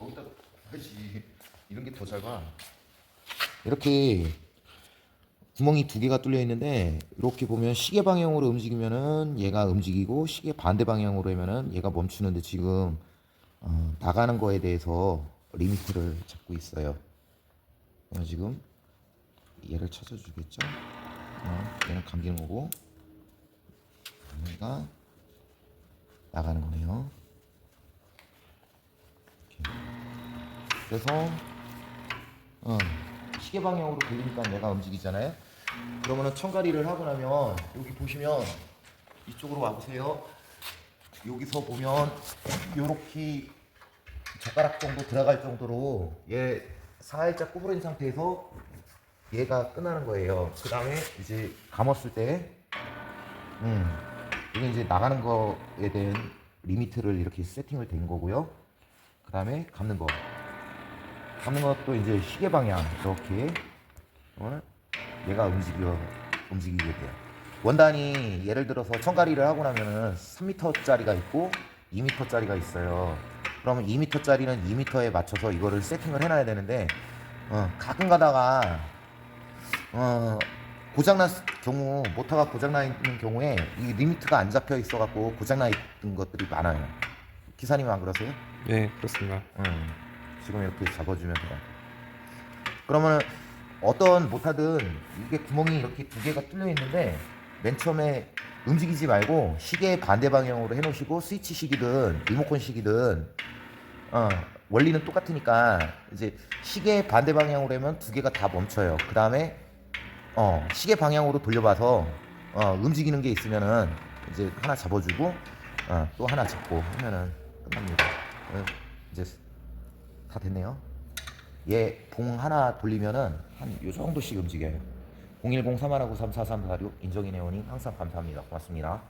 거기다 하지. 이런 게더잘 가. 이렇게 구멍이 두 개가 뚫려 있는데 이렇게 보면 시계 방향으로 움직이면은 얘가 움직이고 시계 반대 방향으로 하면은 얘가 멈추는데 지금 어, 나가는 거에 대해서 리미트를 잡고 있어요. 그래서 지금 얘를 찾아주겠죠? 어, 얘는 감기는 거고 얘가 나가는 거네요. 이렇게. 그래서 어, 시계 방향으로 돌리니까 얘가 움직이잖아요. 그러면은 청가리를 하고 나면 여기 보시면 이쪽으로 와보세요. 여기서 보면 요렇게 젓가락 정도 들어갈 정도로 얘 살짝 구부러진 상태에서 얘가 끝나는 거예요. 그 다음에 이제 감았을 때, 음, 이게 이제 나가는 거에 대한 리미트를 이렇게 세팅을 된 거고요. 그 다음에 감는 거. 감는 것도 이제 시계 방향 이렇게 어? 얘가 움직여 움직이게 돼요. 원단이 예를 들어서 청가리를 하고 나면은 3m짜리가 있고 2m짜리가 있어요. 그러면 2m짜리는 2m에 맞춰서 이거를 세팅을 해놔야 되는데 어, 가끔 가다가 어, 고장난 경우 모터가 고장나 있는 경우에 이 리미트가 안 잡혀 있어갖고 고장나 있는 것들이 많아요. 기사님 안 그러세요? 네, 그렇습니다. 음, 지금 이렇게 잡아주면 돼요. 그러면 어떤 못하든 이게 구멍이 이렇게 두 개가 뚫려 있는데 맨 처음에 움직이지 말고 시계 반대 방향으로 해놓으시고 스위치 시기든 리모컨 시기든 어, 원리는 똑같으니까 이제 시계 반대 방향으로 하면 두 개가 다 멈춰요. 그 다음에 어, 시계 방향으로 돌려봐서 어, 움직이는 게 있으면은 이제 하나 잡아주고 어, 또 하나 잡고 하면은 끝납니다. 어, 이제 다 됐네요. 얘 봉 하나 돌리면은 한 요 정도씩 움직여요. 010 3193 4346 인정인 회원님 항상 감사합니다. 고맙습니다.